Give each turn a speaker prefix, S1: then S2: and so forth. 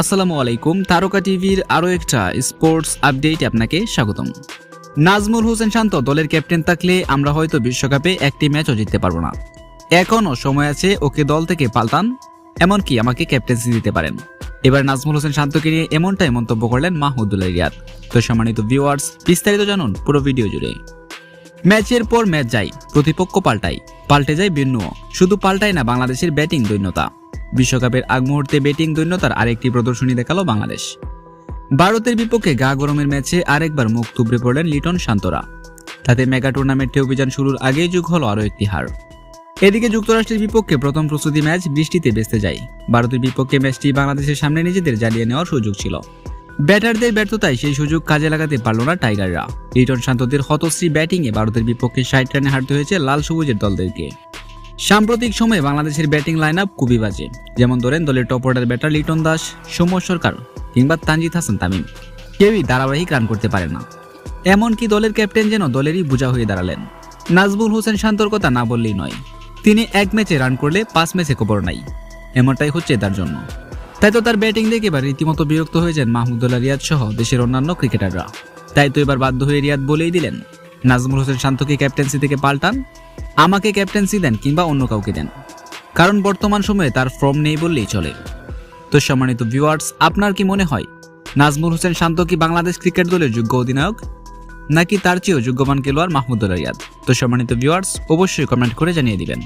S1: আসসালামু আলাইকুম, তারকা টিভির আরও একটা স্পোর্টস আপডেটে আপনাকে স্বাগতম। নাজমুল হোসেন শান্ত দলের ক্যাপ্টেন থাকলে আমরা হয়তো বিশ্বকাপে একটি ম্যাচও জিততে পারব না। এখনও সময় আছে ওকে দল থেকে পাল্টান, এমনকি আমাকে ক্যাপ্টেন্সি দিতে পারেন। এবার নাজমুল হোসেন শান্তকে নিয়ে এমনটাই মন্তব্য করলেন মাহমুদুল্লাহ রিয়াদ। তো সম্মানিত ভিউয়ার্স বিস্তারিত জানুন পুরো ভিডিও জুড়ে। ম্যাচের পর ম্যাচ যায়, প্রতিপক্ষ পাল্টায়, পাল্টে যায় ভিন্নও। শুধু পাল্টায় না বাংলাদেশের ব্যাটিং দৈন্যতা। বিশ্বকাপের আগ মুহূর্তে ব্যাটিং দৈন্যতার আরেকটি প্রদর্শনী দেখাল বাংলাদেশ। ভারতের বিপক্ষে গা গরমের ম্যাচে আরেকবার মুখ তুবড়ে পড়লেন লিটন শান্তরা। তাতে মেগা টুর্নামেন্টে অভিযান শুরুর আগেই যুগ হলো আরও একটি হার। এদিকে যুক্তরাষ্ট্রের বিপক্ষে প্রথম প্রস্তুতি ম্যাচ বৃষ্টিতে বেসতে যায়। ভারতের বিপক্ষে ম্যাচটি বাংলাদেশের সামনে নিজেদের জ্বালিয়ে নেওয়ার সুযোগ ছিল। ব্যাটারদের ব্যর্থতায় সেই সুযোগ কাজে লাগাতে পারল না টাইগাররা। লিটন শান্তদের হতশ্রী ব্যাটিংয়ে ভারতের বিপক্ষে ষাট রানে হারতে হয়েছে লাল সবুজের দলদেরকে। সাম্প্রতিক সময়ে বাংলাদেশের ব্যাটিং লাইন আপ খুবই বাজে। যেমন ধরেন দলের top order batter Liton Das, Soumya Sarkar কিংবা তানজিদ হাসান তামিম। কেউই ধারাবাহিক রান করতে পারে না। এমনকি দলের ক্যাপ্টেন যেন দলেরই বোঝা হয়ে দাঁড়ালেন। নাজবুল হোসেন শান্তর কথা না বললেই নয়, তিনি এক ম্যাচে রান করলে পাঁচ ম্যাচে খবর নাই। এমনটাই হচ্ছে তার জন্য। তাই তো তার ব্যাটিং দেখে এবার রীতিমতো বিরক্ত হয়ে যান মাহমুদুল্লাহ রিয়াদ সহ দেশের অন্যান্য ক্রিকেটাররা তাই তো এবার বাধ্য হয়ে রিয়াদ বলেই দিলেন, নাজমুল হোসেন শান্তকে ক্যাপ্টেন্সি থেকে পাল্টান। আমাকে ক্যাপ্টেন্সি দেন কিংবা অন্য কাউকে দেন। কারণ বর্তমান সময়ে তার ফর্ম নেই বললেই চলে। তো সম্মানিত ভিউয়ার্স, আপনার কি মনে হয়, নাজমুল হোসেন শান্ত কি বাংলাদেশ ক্রিকেট দলের যোগ্য অধিনায়ক, নাকি তার চেয়েও যোগ্যবান খেলোয়াড় মাহমুদুল্লাহ রিয়াদ? তো সম্মানিত ভিউয়ার্স, অবশ্যই কমেন্ট করে জানিয়ে দিবেন।